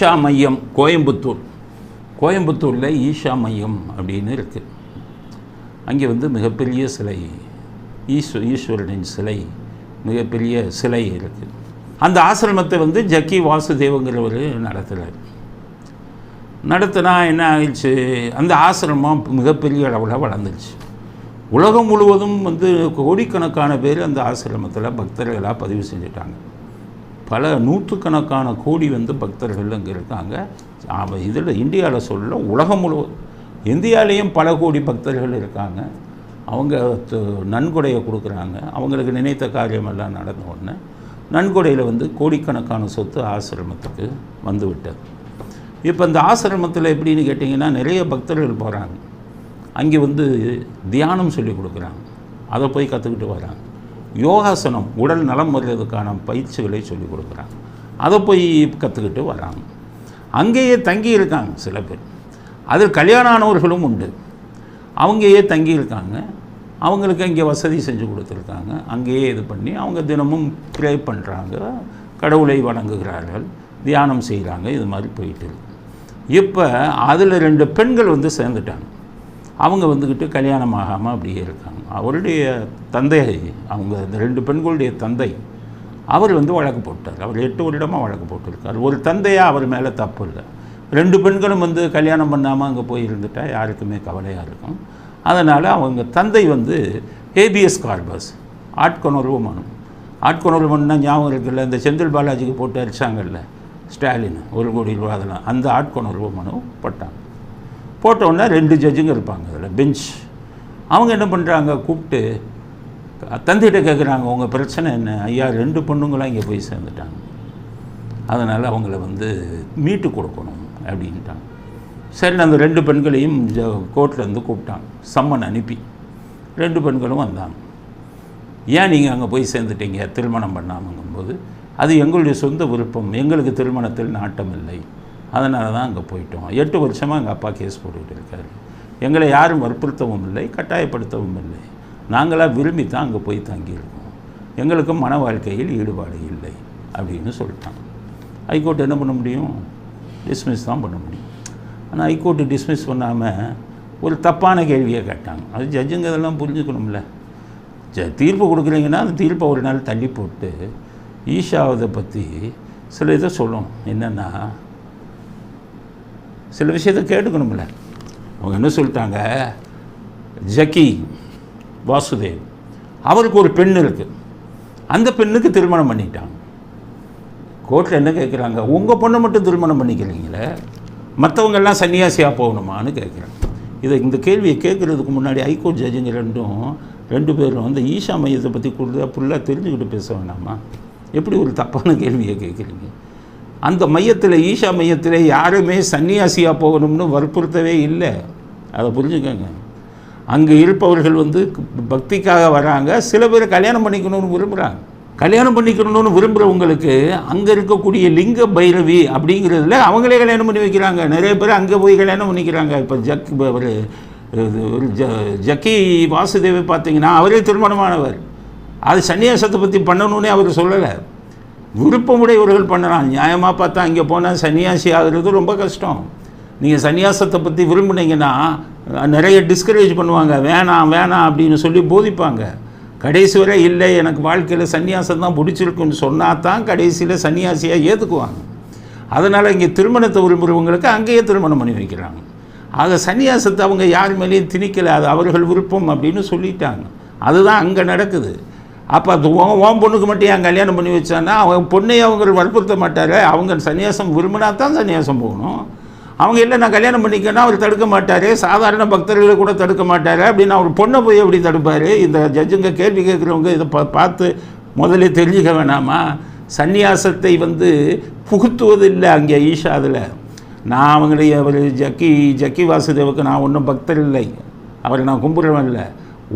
ஈஷா மையம் கோயம்புத்தூர். கோயம்புத்தூரில் ஈஷா மையம் அப்படின்னு இருக்குது அங்கே வந்து மிகப்பெரிய சிலை ஈஸ்வ ஈஸ்வரனின் சிலை மிகப்பெரிய சிலை இருக்குது அந்த ஆசிரமத்தை வந்து ஜக்கி வாசுதேவங்கிறவர் நடத்துகிறார் நடத்தினா என்ன ஆயிடுச்சு? அந்த ஆசிரமம் மிகப்பெரிய அளவில் வளர்ந்துருச்சு. உலகம் முழுவதும் வந்து கோடிக்கணக்கான பேர் அந்த ஆசிரமத்தில் பக்தர்களாக பதிவு செஞ்சுட்டாங்க. பல நூற்றுக்கணக்கான கோடி வந்து பக்தர்கள் அங்கே இருக்காங்க. இதில் இந்தியாவில் சொல்ல உலகம் முழு இந்தியாவிலேயும் பல கோடி பக்தர்கள் இருக்காங்க. அவங்க நன்கொடையை கொடுக்குறாங்க. அவங்களுக்கு நினைத்த காரியமெல்லாம் நடந்த உடனே நன்கொடையில் வந்து கோடிக்கணக்கான சொத்து ஆசிரமத்துக்கு வந்து விட்டது. இப்போ இந்த ஆசிரமத்தில் எப்படின்னு கேட்டிங்கன்னா நிறைய பக்தர்கள் போகிறாங்க அங்கே வந்து தியானம் சொல்லி கொடுக்குறாங்க. அதை போய் கற்றுக்கிட்டு வராங்க. யோகாசனம் உடல் நலம் வருவதற்கான பயிற்சிகளை சொல்லிக் கொடுக்குறாங்க. அதை போய் கற்றுக்கிட்டு வராங்க. அங்கேயே தங்கி இருக்காங்க சில பேர். அதில் கல்யாணம் ஆனவர்களும் உண்டு. அவங்கேயே தங்கி இருக்காங்க அவங்களுக்கு இங்கே வசதி செஞ்சு கொடுத்துருக்காங்க. அங்கேயே இது பண்ணி அவங்க தினமும் ப்ரே பண்ணுறாங்க கடவுளை வணங்குகிறார்கள். தியானம் செய்கிறாங்க இது மாதிரி போயிட்டு இருக்கு. இப்போ அதில் ரெண்டு பெண்கள் வந்து சேர்ந்துட்டாங்க. அவங்க வந்துக்கிட்டு கல்யாணம் ஆகாமல் அப்படியே இருக்காங்க. அவருடைய தந்தை அவங்க இந்த ரெண்டு பெண்களுடைய தந்தை அவர் வந்து வழக்கு போட்டார். அவர் எட்டு வருடமாக வழக்கு போட்டிருக்கார். ஒரு தந்தையாக அவர் மேலே தப்பு இல்லை. ரெண்டு பெண்களும் வந்து கல்யாணம் பண்ணாமல் அங்கே போய் இருந்துட்டா யாருக்குமே கவலையாக இருக்கும். அதனால் அவங்க தந்தை வந்து ஏபிஎஸ் கார்பஸ் ஆட்கொணர்வு மனு. ஆட்கொணர்வு மனுனா ஞாபகம் இருக்குல்ல இந்த செந்தில் பாலாஜிக்கு போட்டு அரிச்சாங்கல்ல ஸ்டாலின் ஒரு கோடி ரூபா அதெல்லாம். அந்த ஆட்கொணர்வு மனு போட்டாங்க. போட்டோன்னே ரெண்டு ஜட்ஜுங்க இருப்பாங்க அதில் பெஞ்ச் அவங்க என்ன பண்ணுறாங்க கூப்பிட்டு தந்தைகிட்ட கேட்குறாங்க உங்கள் பிரச்சனை என்ன? ஐயா ரெண்டு பொண்ணுங்களாம் இங்கே போய் சேர்ந்துட்டாங்க. அதனால் அவங்கள வந்து மீட்டு கொடுக்கணும் அப்படின்ட்டாங்க. சரி அந்த ரெண்டு பெண்களையும் கோர்ட்லேருந்து கூப்பிட்டாங்க. சம்மன் அனுப்பி. ரெண்டு பெண்களும் வந்தாங்க. ஏன் நீங்கள் அங்கே போய் சேர்ந்துட்டீங்க? திருமணம் பண்ணாமங்கும்போது? அது எங்களுடைய சொந்த விருப்பம். எங்களுக்கு திருமணத்தில் நாட்டம் இல்லை. அதனால தான் அங்கே போயிட்டோம். எட்டு வருஷமாக எங்கள் அப்பா கேஸ் போட்டுக்கிட்டு இருக்காரு. எங்களை யாரும் வற்புறுத்தவும் இல்லை கட்டாயப்படுத்தவும் இல்லை. நாங்களாக விரும்பி தான் அங்கே போய் தங்கியிருக்கோம். எங்களுக்கு மன வாழ்க்கையில் ஈடுபாடு இல்லை அப்படின்னு சொல்லிட்டாங்க ஹைகோர்ட் என்ன பண்ண முடியும்? டிஸ்மிஸ் தான் பண்ண முடியும். ஆனால் ஹைகோர்ட்டு டிஸ்மிஸ் பண்ணாமல் ஒரு தப்பான கேள்வியை கேட்டாங்க. அது ஜட்ஜுங்க இதெல்லாம் புரிஞ்சுக்கணும்ல. ஜ தீர்ப்பு கொடுக்குறீங்கன்னா அந்த தீர்ப்பை ஒரு நாள் தள்ளி போட்டு ஈஷாவதை பற்றி சில இதை சொல்லணும். என்னென்னா சில விஷயத்தை கேட்டுக்கணும்ல. அவங்க என்ன சொல்லிட்டாங்க? ஜக்கி வாசுதேவ் அவருக்கு ஒரு பெண் இருக்குது அந்த பெண்ணுக்கு திருமணம் பண்ணிட்டாங்க. கோர்ட்டில் என்ன கேட்குறாங்க உங்கள் பொண்ணை மட்டும் திருமணம் பண்ணிக்கிறீங்களே? மற்றவங்க எல்லாம் சன்னியாசியாக போகணுமான்னு கேட்குறாங்க இதை இந்த கேள்வியை கேட்குறதுக்கு முன்னாடி ஹைகோர்ட் ஜட்ஜுங்க ரெண்டும் ரெண்டு பேரும் அந்த ஈஷா மையத்தை பற்றி ஃபுல்லாக ஃபுல்லாக தெரிஞ்சுக்கிட்டு பேச வேணாமா? எப்படி ஒரு தப்பான கேள்வியை கேட்குறீங்க அந்த மையத்தில் ஈஷா மையத்தில் யாருமே சன்னியாசியாக போகணும்னு வற்புறுத்தவே இல்லை. அதை புரிஞ்சுக்கோங்க. அங்கே இருப்பவர்கள் வந்து பக்திக்காக வராங்க. சில பேர் கல்யாணம் பண்ணிக்கணும்னு விரும்புகிறாங்க கல்யாணம் பண்ணிக்கணும்னு விரும்புகிறவங்களுக்கு அங்கே இருக்கக்கூடிய லிங்க பைரவி அப்படிங்கிறதுல அவங்களே கல்யாணம் பண்ணி வைக்கிறாங்க. நிறைய பேர் அங்கே போய் கல்யாணம் பண்ணிக்கிறாங்க. இப்போ ஜக் ஒரு இது ஒரு ஜ ஜக்கி வாசுதேவை பார்த்தீங்கன்னா அவரே திருமணமானவர். அது சன்னியாசத்தை பற்றி பண்ணணுன்னே அவர் சொல்லலை. விருப்பமுடையவர்கள் பண்ணலாம். நியாயமாக பார்த்தா அங்கே போனால் சன்னியாசி ஆகிறது ரொம்ப கஷ்டம். நீங்கள் சன்னியாசத்தை பற்றி விரும்புனீங்கன்னா நிறைய டிஸ்கரேஜ் பண்ணுவாங்க. வேணாம் வேணாம் அப்படின்னு சொல்லி போதிப்பாங்க. கடைசி வரை இல்லை எனக்கு வாழ்க்கையில் சன்னியாசம் தான் பிடிச்சிருக்குன்னு சொன்னால் தான் கடைசியில் சன்னியாசியாக ஏற்றுக்குவாங்க அதனால் இங்கே திருமணத்தை விரும்புகிறவங்களுக்கு அங்கேயே திருமணம் பண்ணி வைக்கிறாங்க. ஆக சன்னியாசத்தை அவங்க யார் மேலேயும் திணிக்கலை. அது அவர்கள் விருப்பம் அப்படின்னு சொல்லிட்டாங்க. அதுதான் அங்கே நடக்குது. அப்போ அது உன் உன் பொண்ணுக்கு மட்டும் ஏன் கல்யாணம் பண்ணி வச்சான்னா அவங்க பொண்ணை அவங்க வற்புறுத்த மாட்டார் அவங்க சன்னியாசம் விரும்பினா தான் சன்னியாசம் போகணும். அவங்க இல்லை நான் கல்யாணம் பண்ணிக்கன்னா அவர் தடுக்க மாட்டார். சாதாரண பக்தர்களை கூட தடுக்க மாட்டார். அப்படின்னு அவர் பொண்ணை போய் எப்படி தடுப்பார்? இந்த ஜட்ஜுங்க கேள்வி கேட்குறவங்க இதை பா பார்த்து முதல்ல தெரிஞ்சுக்க வேணாமா? சந்நியாசத்தை வந்து புகுத்துவதில்லை அங்கே ஈஷா அதில். நான் அவங்களுடைய அவர் ஜக்கி ஜக்கி வாசுதேவுக்கு நான் ஒன்றும் பக்தர் இல்லை. அவரை நான் கும்பிட்றவன் இல்லை.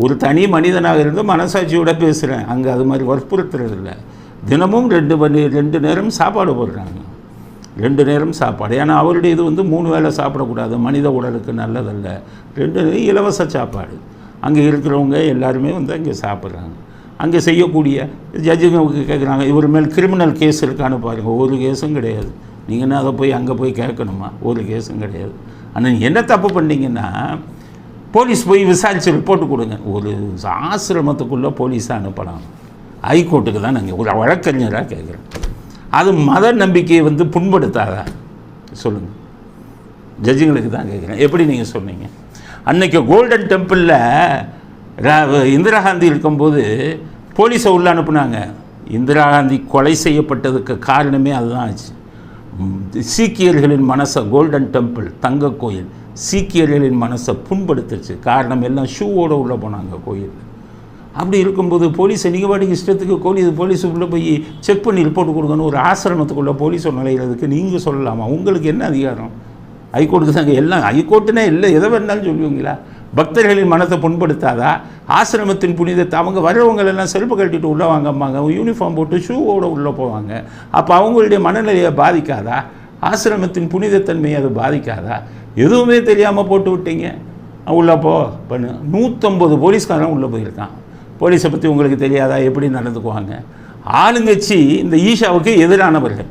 ஒரு தனி மனிதனாக இருந்து மனசாட்சியோட பேசுகிறேன் அங்கே அது மாதிரி வற்புறுத்துறது இல்லை. தினமும் ரெண்டு மணி ரெண்டு நேரம் சாப்பாடு போடுறாங்க. ரெண்டு நேரம் சாப்பாடு. ஏன்னா அவருடைய இது வந்து மூணு வேளை சாப்பிடக்கூடாது. மனித உடலுக்கு நல்லதல்ல. ரெண்டு நேரம் இலவச சாப்பாடு. அங்கே இருக்கிறவங்க எல்லாருமே வந்து அங்கே சாப்பிட்றாங்க. அங்கே செய்யக்கூடிய ஜட்ஜுங்க கேட்குறாங்க இவர் மேல் கிரிமினல் கேஸ் இருக்கான்னு பாருங்கள் ஒரு கேஸும் கிடையாது. நீங்கள் என்ன அதை போய் அங்கே போய் கேட்கணுமா? ஒரு கேஸும் கிடையாது. ஆனால் என்ன தப்பு பண்ணிங்கன்னா போலீஸ் போய் விசாரித்து ரிப்போர்ட் கொடுங்க. ஒரு ஆசிரமத்துக்குள்ளே போலீஸாக அனுப்பலாம். ஹைகோர்ட்டுக்கு தான் நாங்கள் ஒரு வழக்கறிஞராக கேட்குறேன் அது மத நம்பிக்கையை வந்து புண்படுத்தாதா? சொல்லுங்கள் ஜட்ஜுங்களுக்கு தான் கேட்குறேன் எப்படி நீங்கள் சொன்னீங்க? அன்னைக்கு கோல்டன் டெம்பிளில் இந்திரா காந்தி இருக்கும்போது போலீஸை உள்ள அனுப்புனாங்க. இந்திரா காந்தி கொலை செய்யப்பட்டதுக்கு காரணமே அதுதான் ஆச்சு. சீக்கியர்களின் மனசை கோல்டன் டெம்பிள் தங்க கோயில் சீக்கியர்களின் மனசை புண்படுத்துச்சு. காரணம் எல்லாம் ஷூவோடு உள்ளே போனாங்க கோயில். அப்படி இருக்கும்போது போலீஸை நீங்கள் பாட்டுக்கு இஷ்டத்துக்கு கோலி போலீஸ் உள்ளே போய் செக் பண்ணி ரிப்போர்ட் கொடுக்கணும் ஒரு ஆசிரமத்துக்குள்ளே போலீஸ் நுழையிறதுக்கு நீங்கள் சொல்லலாமா? உங்களுக்கு என்ன அதிகாரம்? ஹைகோர்ட்டுக்கு தாங்க எல்லாம் ஹைகோர்ட்டுனே இல்லை எதை வேணாலும் சொல்லுவீங்களா? பக்தர்களின் மனத்தை புண்படுத்தாதா? ஆசிரமத்தின் புனிதத்தை அவங்க வர்றவங்க எல்லாம் செருப்பு கட்டிட்டு உள்ளே வாங்கம்பாங்க. யூனிஃபார்ம் போட்டு ஷூவோட உள்ளே போவாங்க. அப்போ அவங்களுடைய மனநிலையை பாதிக்காதா? ஆசிரமத்தின் புனிதத்தன்மையை அது பாதிக்காதா? எதுவுமே தெரியாமல் போட்டு விட்டீங்க. உள்ளே போ. பண்ணு. நூற்றம்பது போலீஸ்காரன் உள்ளே போயிருக்கான். போலீஸை பற்றி உங்களுக்கு தெரியாதா? எப்படி நடந்துக்குவாங்க? ஆளுங்கட்சி இந்த ஈஷாவுக்கு எதிரானவர்கள்.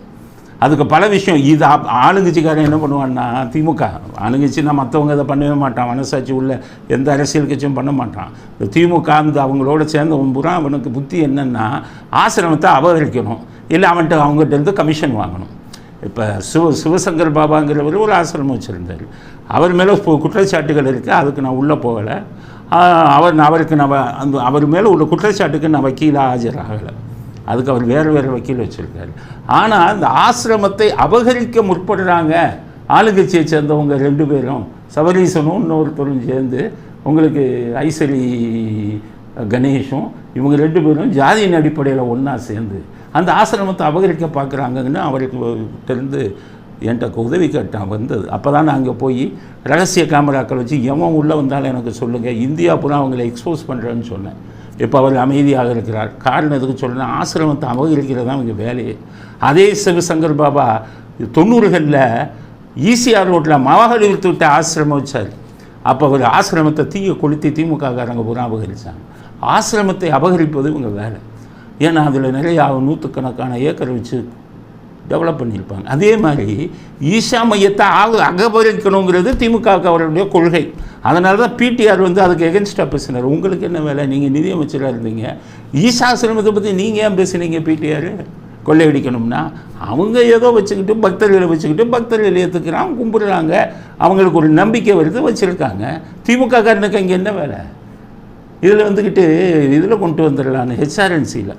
அதுக்கு பல விஷயம். இது ஆளுங்கட்சிக்காரன் என்ன பண்ணுவான்னா திமுக. ஆளுங்கட்சினா மற்றவங்க இதை பண்ணவே மாட்டான். மனசாட்சி உள்ள எந்த அரசியல் கட்சியும் பண்ண மாட்டான். இந்த திமுக அந்த அவங்களோட சேர்ந்தவன் புறா அவனுக்கு புத்தி என்னென்னா ஆசிரமத்தை அபகரிக்கணும். இல்லை அவன்கிட்ட அவங்ககிட்ட இருந்து கமிஷன் வாங்கணும். இப்போ சிவ சிவசங்கர் பாபாங்கிறவர் ஒரு ஆசிரமம் வச்சுருந்தார். அவர் மேலே குற்றச்சாட்டுகள் இருக்குது அதுக்கு நான் உள்ளே போகலை. அவர் அவருக்கு நான் அந்த அவர் மேலே உள்ள குற்றச்சாட்டுக்கு நான் வக்கீலாக ஆஜராகலை. அதுக்கு அவர் வேறு வேறு வக்கீல் வச்சுருக்காரு. ஆனால் அந்த ஆசிரமத்தை அபகரிக்க முற்படுறாங்க ஆளுங்கட்சியை சேர்ந்தவங்க ரெண்டு பேரும். சபரீசனும் இன்னொருத்தரும் சேர்ந்து உங்களுக்கு ஐசரி கணேஷும் இவங்க ரெண்டு பேரும் ஜாதியின் அடிப்படையில் ஒன்றா சேர்ந்து அந்த ஆசிரமத்தை அபகரிக்க பார்க்குறாங்கன்னு அவருக்கு தெரிந்து என்கிட்ட உதவி கேட்டான் வந்தது. அப்போ தான் நான் அங்கே போய் ரகசிய கேமராக்கள் வச்சு எவன் உள்ளே வந்தாலும் எனக்கு சொல்லுங்கள் இந்தியா பூரா அவங்களை எக்ஸ்போஸ் பண்ணுறேன்னு சொன்னேன். இப்போ அவர் அமைதியாக இருக்கிறார். காரணம் எதுக்கு சொல்லணும் ஆசிரமத்தை அபகரிக்கிறது தான் அவங்க வேலையே. அதே சிவசங்கர் பாபா தொண்ணூறுகளில் ஈசிஆர் ரோட்டில் மகாபலிபுரத்து விட்ட ஆசிரமம் வச்சார். அப்போ அவர் ஆசிரமத்தை தீய கொளுத்தி திமுககாரங்க பூரா அபகரித்தாங்க ஆசிரமத்தை அபகரிப்பது இவங்க வேலை. ஏன்னா அதில் நிறையா நூற்றுக்கணக்கான ஏக்கர் வச்சு டெவலப் பண்ணியிருப்பாங்க. அதே மாதிரி ஈஷா மையத்தை ஆக அகபரிக்கணுங்கிறது திமுக அவருடைய கொள்கை. அதனால தான் பிடிஆர் வந்து அதுக்கு எகென்ஸ்டாக பேசினார். உங்களுக்கு என்ன வேலை? நீங்கள் நிதியமைச்சராக இருந்தீங்க. ஈஷாசிரமத்தை பற்றி நீங்கள் ஏன் பேசுனீங்க பிடிஆர் கொள்ளையடிக்கணும்னா அவங்க ஏதோ வச்சுக்கிட்டு பக்தர்களை வச்சுக்கிட்டு பக்தர்கள் ஏற்றுக்கிறான் கும்பிடுறாங்க. அவங்களுக்கு ஒரு நம்பிக்கை வருது வச்சுருக்காங்க. திமுக காரனுக்கு அங்கே என்ன வேலை? இதில் வந்துக்கிட்டு இதில் கொண்டு வந்துடலான்னு ஹெச்ஆர்என்சியில்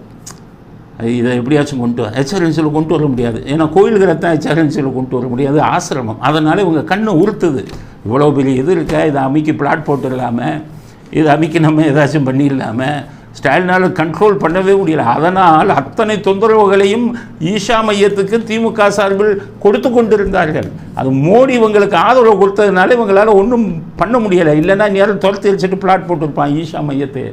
இதை எப்படியாச்சும் கொண்டு வர ஹெச்ஆர்என்சியில் கொண்டு வர முடியாது. ஏன்னா கோயில்களை தான் ஹெச்ஆர்என்சியில் கொண்டு வர முடியாது. ஆசிரமம். அதனால் இவங்க கண்ணை உறுத்துது இவ்வளோ பெரிய இது இருக்கா? இதை அமைக்கி பிளாட் போட்டு இல்லாமல் இதை அமைக்கி நம்ம ஏதாச்சும் பண்ணிடலாமல் ஸ்டாலினால் கண்ட்ரோல் பண்ணவே முடியல. அதனால் அத்தனை தொந்தரவுகளையும் ஈஷா மையத்துக்கு திமுக சார்பில் கொடுத்து கொண்டிருந்தார்கள். அது மோடி இவங்களுக்கு ஆதரவு கொடுத்ததுனால இவங்களால் ஒன்றும் பண்ண முடியலை. இல்லைன்னா நேரம் துரத்தி வச்சுட்டு பிளாட் போட்டிருப்பான் ஈஷா மையத்தை.